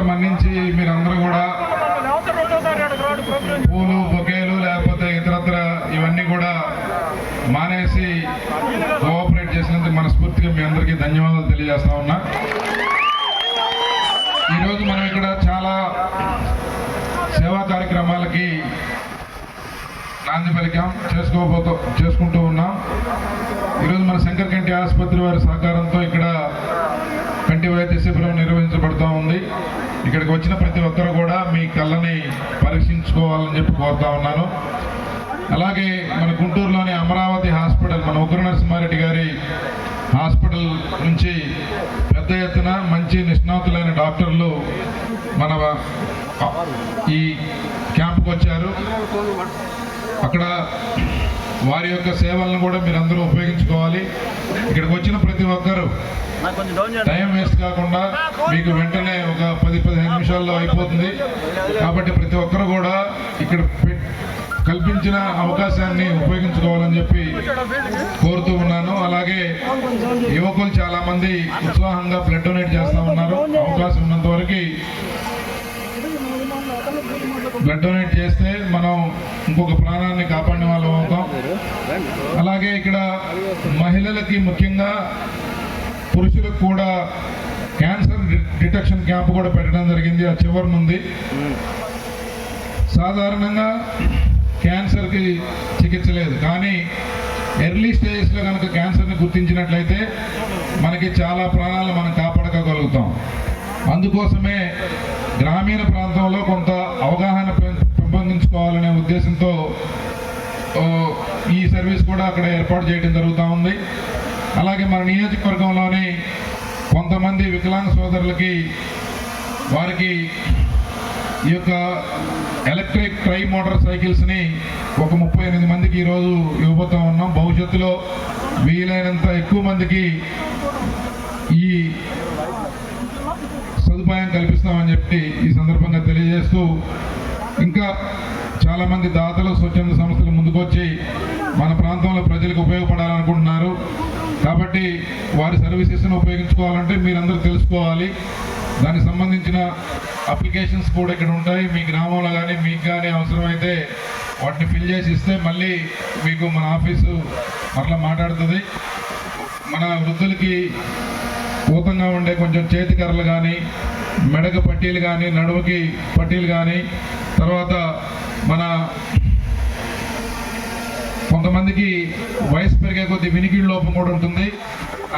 నా మన్నించి మీరందరూ కూడా పూలు బొకేలు లేకపోతే ఇతరత్ర ఇవన్నీ కూడా మానేసి కోఆపరేట్ చేసినందుకు మనస్ఫూర్తిగా మీ అందరికీ ధన్యవాదాలు తెలియజేస్తా ఉన్నా. ఈరోజు మనం ఇక్కడ చాలా సేవా కార్యక్రమాలకి నాంది పలికాం చేసుకోబోతూ చేసుకుంటూ ఉన్నాం. ఈరోజు మన శంకర్ కంటి ఆసుపత్రి వారి సహకారంతో ఇక్కడ కంటి వైద్య శిబిరం నిర్వహించబడుతూ ఉంది. ఇక్కడికి వచ్చిన ప్రతి ఒక్కరు కూడా మీ కళ్ళని పరీక్షించుకోవాలని చెప్పి కోరుతా ఉన్నాను. అలాగే మన గుంటూరులోని అమరావతి హాస్పిటల్ మన ఉగ్ర నరసింహారెడ్డి గారి హాస్పిటల్ నుంచి పెద్ద ఎత్తున మంచి నిష్ణాతులైన డాక్టర్లు మన ఈ క్యాంప్కి వచ్చారు అక్కడ వారి యొక్క సేవలను కూడా మీరందరూ ఉపయోగించుకోవాలి. ఇక్కడికి వచ్చిన ప్రతి ఒక్కరు టైం వేస్ట్ కాకుండా మీకు వెంటనే ఒక పది పదిహేను నిమిషాల్లో అయిపోతుంది. కాబట్టి ప్రతి ఒక్కరు కూడా ఇక్కడ కల్పించిన అవకాశాన్ని ఉపయోగించుకోవాలని చెప్పి కోరుతూ ఉన్నాను. అలాగే యువకులు చాలామంది ఉత్సాహంగా బ్లడ్ డొనేట్ చేస్తూ ఉన్నారు. అవకాశం ఉన్నంత వరకు బ్లడ్ డొనేట్ చేస్తే మనం ఇంకొక ప్రాణాన్ని కాపాడిన వాళ్ళం అవుతాం. అలాగే ఇక్కడ మహిళలకి ముఖ్యంగా పురుషులకు కూడా క్యాన్సర్ డిటెక్షన్ క్యాంప్ కూడా పెట్టడం జరిగింది. ఆ చివరి నుండి. సాధారణంగా క్యాన్సర్కి చికిత్స లేదు. కానీ ఎర్లీ స్టేజ్లో కనుక క్యాన్సర్ని గుర్తించినట్లయితే మనకి చాలా ప్రాణాలు మనం కాపాడగలుగుతాం. అందుకోసమే గ్రామీణ ప్రాంతంలో కొంత అవగాహన పెంపొందించుకోవాలనే ఉద్దేశంతో ఈ సర్వీస్ కూడా అక్కడ ఏర్పాటు చేయడం జరుగుతూ ఉంది. అలాగే మన నియోజకవర్గంలోని కొంతమంది వికలాంగ సోదరులకి వారికి ఈ యొక్క ఎలక్ట్రిక్ ట్రై మోటార్ సైకిల్స్ని ఒక ముప్పై ఎనిమిది మందికి ఈరోజు ఇవ్వబోతా ఉన్నాం. భవిష్యత్తులో వీలైనంత ఎక్కువ మందికి ఈ సదుపాయం కల్పిస్తామని చెప్పి ఈ సందర్భంగా తెలియజేస్తూ ఇంకా చాలామంది దాతలు స్వచ్ఛంద సంస్థలు ముందుకొచ్చి మన ప్రాంతంలో ప్రజలకు ఉపయోగపడాలనుకుంటున్నారు. కాబట్టి వారి సర్వీసెస్ను ఉపయోగించుకోవాలంటే మీరందరూ తెలుసుకోవాలి. దానికి సంబంధించిన అప్లికేషన్స్ కూడా ఇక్కడ ఉంటాయి. మీ గ్రామంలో కానీ మీకు కానీ అవసరమైతే వాటిని ఫిల్ చేసి ఇస్తే మళ్ళీ మీకు మన ఆఫీసు మరలా మాట్లాడుతుంది. మన వృద్ధులకి పూతంగా ఉండే కొంచెం చేతి కర్రలు కానీ మెడకు పట్టీలు కానీ నడుముకి పట్టీలు కానీ తర్వాత మన కొంతమందికి వయసు పెరిగే కొద్ది వినికిడి లోపం కూడా ఉంటుంది.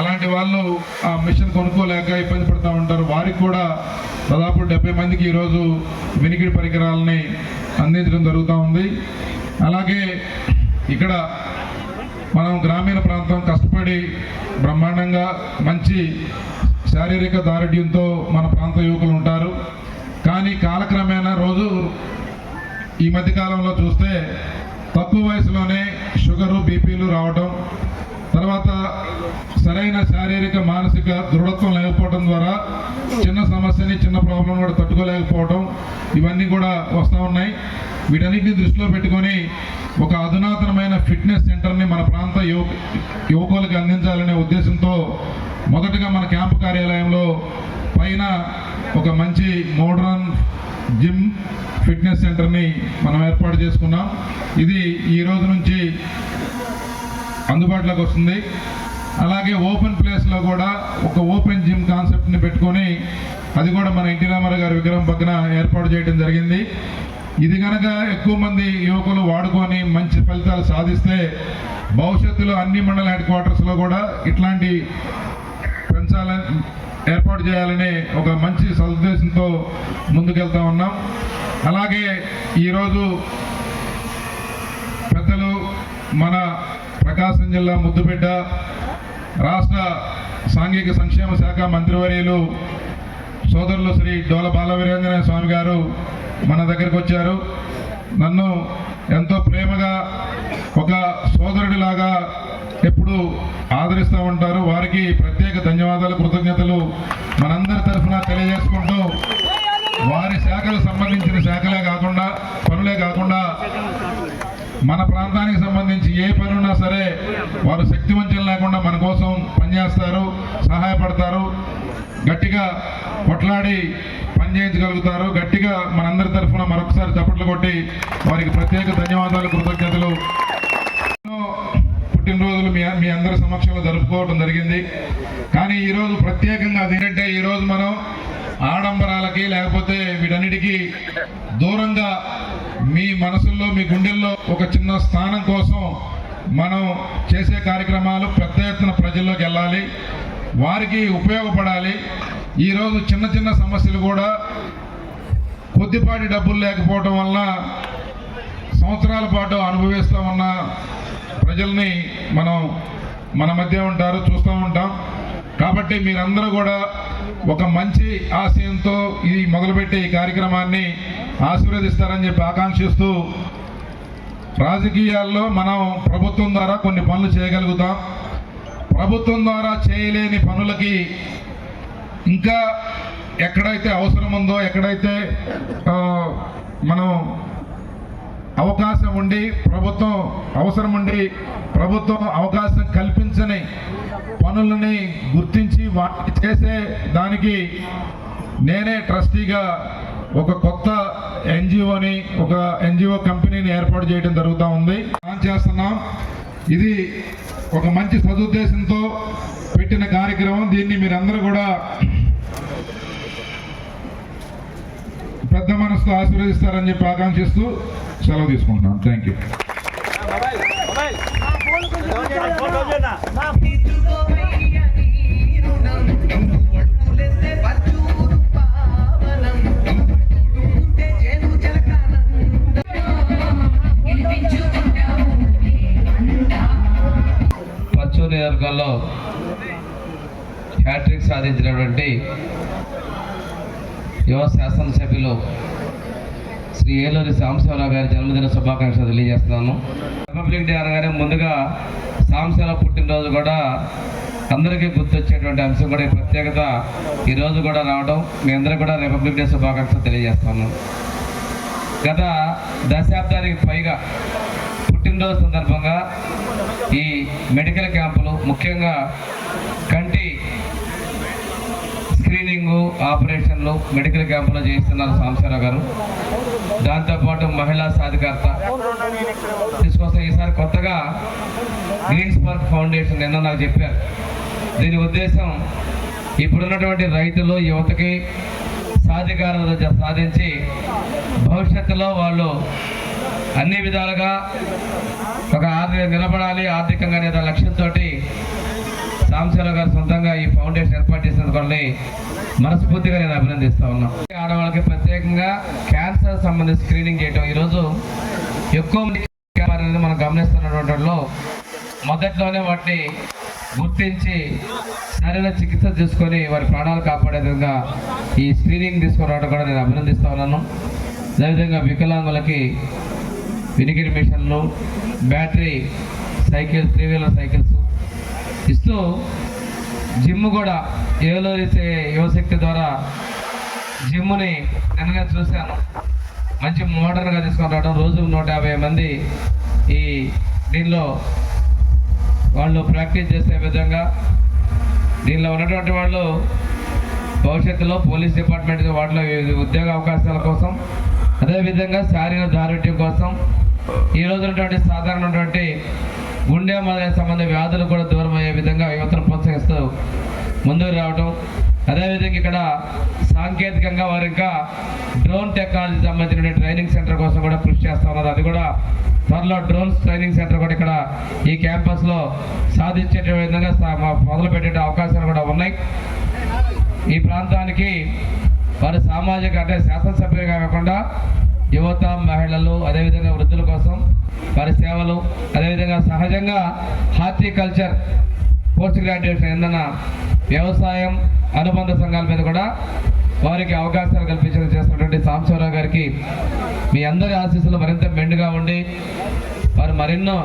అలాంటి వాళ్ళు ఆ మిషన్ కొనుక్కోలేక ఇబ్బంది పడుతూ ఉంటారు. వారికి కూడా దాదాపు డెబ్బై మందికి ఈరోజు వినికిడి పరికరాలని అందించడం జరుగుతూ ఉంది. అలాగే ఇక్కడ మనం గ్రామీణ ప్రాంతం కష్టపడి బ్రహ్మాండంగా మంచి శారీరక దారుఢ్యంతో మన ప్రాంత యువకులు ఉంటారు. కానీ కాలక్రమేణా రోజు ఈ మధ్యకాలంలో చూస్తే తక్కువ వయసులోనే షుగరు బీపీలు రావడం తర్వాత సరైన శారీరక మానసిక దృఢత్వం లేకపోవడం ద్వారా చిన్న సమస్యని చిన్న ప్రాబ్లం కూడా తట్టుకోలేకపోవడం ఇవన్నీ కూడా వస్తూ ఉన్నాయి. వీటన్నిటిని దృష్టిలో పెట్టుకొని ఒక అధునాతనమైన ఫిట్నెస్ సెంటర్ని మన ప్రాంత యువ యువకులకు అందించాలనే ఉద్దేశంతో మొదటగా మన క్యాంపు కార్యాలయంలో పైన ఒక మంచి మోడ్రన్ జిమ్ ఫిట్నెస్ సెంటర్ని మనం ఏర్పాటు చేసుకున్నాం. ఇది ఈ రోజు నుంచి అందుబాటులోకి వస్తుంది. అలాగే ఓపెన్ ప్లేస్లో కూడా ఒక ఓపెన్ జిమ్ కాన్సెప్ట్ని పెట్టుకొని అది కూడా మన ఎన్టీ రామారావు గారి విగ్రహం పక్కన ఏర్పాటు చేయడం జరిగింది. ఇది కనుక ఎక్కువ మంది యువకులు వాడుకొని మంచి ఫలితాలు సాధిస్తే భవిష్యత్తులో అన్ని మండల హెడ్ క్వార్టర్స్లో కూడా ఇట్లాంటి పెంచాలని ఏర్పాటు చేయాలనే ఒక మంచి సదుద్దేశంతో ముందుకెళ్తా ఉన్నాం. అలాగే ఈరోజు పెద్దలు మన ప్రకాశం జిల్లా ముద్దుబిడ్డ రాష్ట్ర సాంఘిక సంక్షేమ శాఖ మంత్రివర్యులు సోదరులు శ్రీ డోల బాలవీరేంద్ర స్వామి గారు మన దగ్గరకు వచ్చారు. నన్ను ఎంతో ప్రేమగా ఒక సోదరుడిలాగా ఎప్పుడు ఆదరిస్తూ ఉంటారు. వారికి ప్రత్యేక ధన్యవాదాలు కృతజ్ఞతలు మనందరి తరఫున తెలియజేసుకుంటూ వారి శాఖలకు సంబంధించిన శాఖలే కాకుండా పనులే కాకుండా మన ప్రాంతానికి సంబంధించి ఏ పనున్నా సరే వారు శక్తి వంచన లేకుండా మన కోసం పనిచేస్తారు సహాయపడతారు. గట్టిగా కొట్లాడి చేయించగలుగుతారు గట్టిగా మనందరి తరఫున మరొకసారి చప్పట్లు కొట్టి వారికి ప్రత్యేక ధన్యవాదాలు కృతజ్ఞతలు. పుట్టినరోజులు మీ మీ అందరి సమక్షంలో జరుపుకోవడం జరిగింది. కానీ ఈరోజు ప్రత్యేకంగా అదేంటంటే ఈరోజు మనం ఆడంబరాలకి లేకపోతే వీటన్నిటికీ దూరంగా మీ మనసుల్లో మీ గుండెల్లో ఒక చిన్న స్థానం కోసం మనం చేసే కార్యక్రమాలు పెద్ద ఎత్తున ప్రజల్లోకి వెళ్ళాలి. వారికి ఉపయోగపడాలి. ఈరోజు చిన్న చిన్న సమస్యలు కూడా కొద్దిపాటి డబ్బులు లేకపోవటం వల్ల సంవత్సరాల పాటు అనుభవిస్తూ ఉన్న ప్రజల్ని మనం మన మధ్య ఉంటారు చూస్తూ ఉంటాం. కాబట్టి మీరందరూ కూడా ఒక మంచి ఆశయంతో ఇది మొదలుపెట్టే ఈ కార్యక్రమాన్ని ఆశీర్వదిస్తారని చెప్పి ఆకాంక్షిస్తూ రాజకీయాల్లో మనం ప్రభుత్వం ద్వారా కొన్ని పనులు చేయగలుగుతాం. ప్రభుత్వం ద్వారా చేయలేని పనులకి ఇంకా ఎక్కడైతే అవసరం ఉందో ఎక్కడైతే మనం అవకాశం ఉండి ప్రభుత్వం అవసరం ఉండి ప్రభుత్వం అవకాశం కల్పించని పనులని గుర్తించి వాటిని చేసే దానికి నేనే ట్రస్టీగా ఒక కొత్త ఎన్జిఓని ఒక ఎన్జిఓ కంపెనీని ఏర్పాటు చేయడం జరుగుతూ ఉంది. ప్లాన్ చేస్తున్నాం. ఇది ఒక మంచి సదుద్దేశంతో పెట్టిన కార్యక్రమం. దీన్ని మీరందరూ కూడా పెద్ద మనసుతో ఆశీర్వదిస్తారని చెప్పి ఆకాంక్షిస్తూ సెలవు తీసుకుంటున్నాం. థ్యాంక్ యూ ఇదిగోవయ్య నీ పచ్చూరు నియోజకవర్గంలో హ్యాట్రిక్ సాధించినటువంటి యువ శాసనసభ్యులు శ్రీ ఏలూరి సాంశివరావు గారి జన్మదిన శుభాకాంక్షలు తెలియజేస్తున్నాను. రిపబ్లిక్ డే అనగానే ముందుగా సాంశివరావు పుట్టినరోజు కూడా అందరికీ గుర్తొచ్చేటువంటి అంశం కూడా ఈ ప్రత్యేకత ఈరోజు కూడా రావడం. మీ అందరూ కూడా రిపబ్లిక్ డే శుభాకాంక్షలు తెలియజేస్తాను గత దశాబ్దానికి పైగా పుట్టినరోజు సందర్భంగా ఈ మెడికల్ క్యాంపులు ముఖ్యంగా కంటి ఆపరేషన్లు మెడికల్ క్యాంపులో చేస్తున్నారు సాంబశివరావు గారు. దాంతోపాటు మహిళా సాధికారత. తీసుకొస్తే ఈసారి కొత్తగా గ్రీన్ స్పార్క్ ఫౌండేషన్ నిన్న నాకు చెప్పారు. దీని ఉద్దేశం ఇప్పుడున్నటువంటి రైతులు యువతకి సాధికారత సాధించి భవిష్యత్తులో వాళ్ళు అన్ని విధాలుగా ఒక ఆర్థిక నిలబడాలి ఆర్థికంగా అనే లక్ష్యంతో సాంశరావు గారు సొంతంగా ఈ ఫౌండేషన్ ఏర్పాటు మనస్ఫూర్తిగా నేను అభినందిస్తా ఉన్నాను ఆడవాళ్ళకి ప్రత్యేకంగా క్యాన్సర్ సంబంధించి స్క్రీనింగ్ చేయటం. ఈరోజు ఎక్కువ మంది అనేది మనం గమనిస్తున్నటువంటిలో మొదట్లోనే వాటిని గుర్తించి సరైన చికిత్స తీసుకొని వారి ప్రాణాలు కాపాడే విధంగా ఈ స్క్రీనింగ్ తీసుకురావడం కూడా నేను అభినందిస్తా ఉన్నాను. అదేవిధంగా వికలాంగులకి వినికిడి మిషన్లు battery cycle three wheeler cycles ఇస్తూ జిమ్ కూడా ఏలోరిసే యువశక్తి ద్వారా జిమ్ని నిన్నగా చూశాను. మంచి మోడర్న్గా తీసుకొని రావడం రోజు నూట యాభై మంది ఈ దీనిలో వాళ్ళు ప్రాక్టీస్ చేసే విధంగా దీనిలో ఉన్నటువంటి వాళ్ళు భవిష్యత్తులో పోలీస్ డిపార్ట్మెంట్ వాటిలో ఉద్యోగ అవకాశాల కోసం అదేవిధంగా శారీరక దారుఢ్యం కోసం ఈ రోజు ఉన్నటువంటి సాధారణటువంటి గుండె మొదలైన సంబంధ వ్యాధులు కూడా దూరం అయ్యే విధంగా యువతను ప్రోత్సహిస్తూ ముందుకు రావడం అదేవిధంగా ఇక్కడ సాంకేతికంగా వారు ఇంకా డ్రోన్ టెక్నాలజీ సంబంధించిన ట్రైనింగ్ సెంటర్ కోసం కూడా కృషి చేస్తూ ఉన్నారు. అది కూడా త్వరలో డ్రోన్స్ ట్రైనింగ్ సెంటర్ కూడా ఇక్కడ ఈ క్యాంపస్లో సాధించే విధంగా సా- మొదలు పెట్టే అవకాశాలు కూడా ఉన్నాయి. ఈ ప్రాంతానికి వారి సామాజిక అంటే శాసనసభ్యులుగా కాకుండా యువత మహిళలు అదేవిధంగా వృద్ధుల కోసం వారి సేవలు అదేవిధంగా సహజంగా హార్టికల్చర్ పోస్ట్ గ్రాడ్యుయేషన్ ఏందన్న వ్యవసాయం అనుబంధ సంఘాల మీద కూడా వారికి అవకాశాలు కల్పించడం చేస్తున్నటువంటి సాంబశివరావు గారికి మీ అందరి ఆశీస్సులు మరింత మెండుగా ఉండి వారు మరెన్నో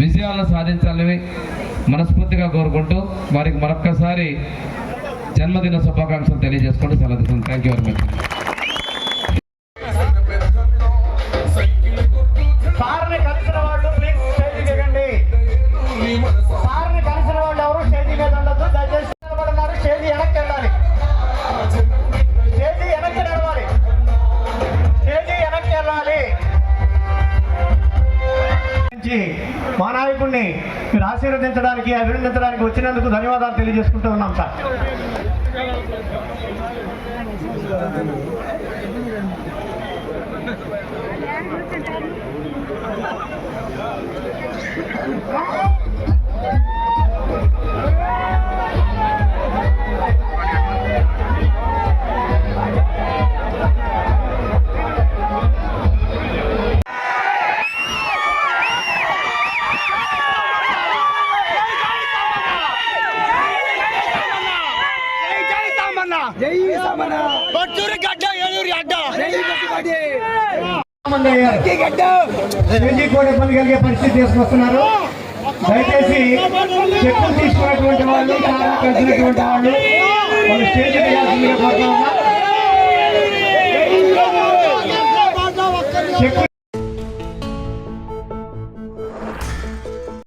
విజయాలను సాధించాలని మనస్ఫూర్తిగా కోరుకుంటూ వారికి మరొక్కసారి జన్మదిన శుభాకాంక్షలు తెలియజేసుకుంటూ సెలవు థ్యాంక్ యూ వెరీ మచ్ మీరు ఆశీర్వదించడానికి అభినందించడానికి వచ్చినందుకు ధన్యవాదాలు తెలియజేసుకుంటూ ఉన్నాం సార్. Oh, కలిగే పరిస్థితి తీసుకొస్తున్నారు దయచేసి చెక్కులు తీసుకున్నటువంటి వాళ్ళు చాలా కలిసినటువంటి వాళ్ళు వాళ్ళు స్టేజీ దిగాల్సిందిగా కోరుతా ఉన్నా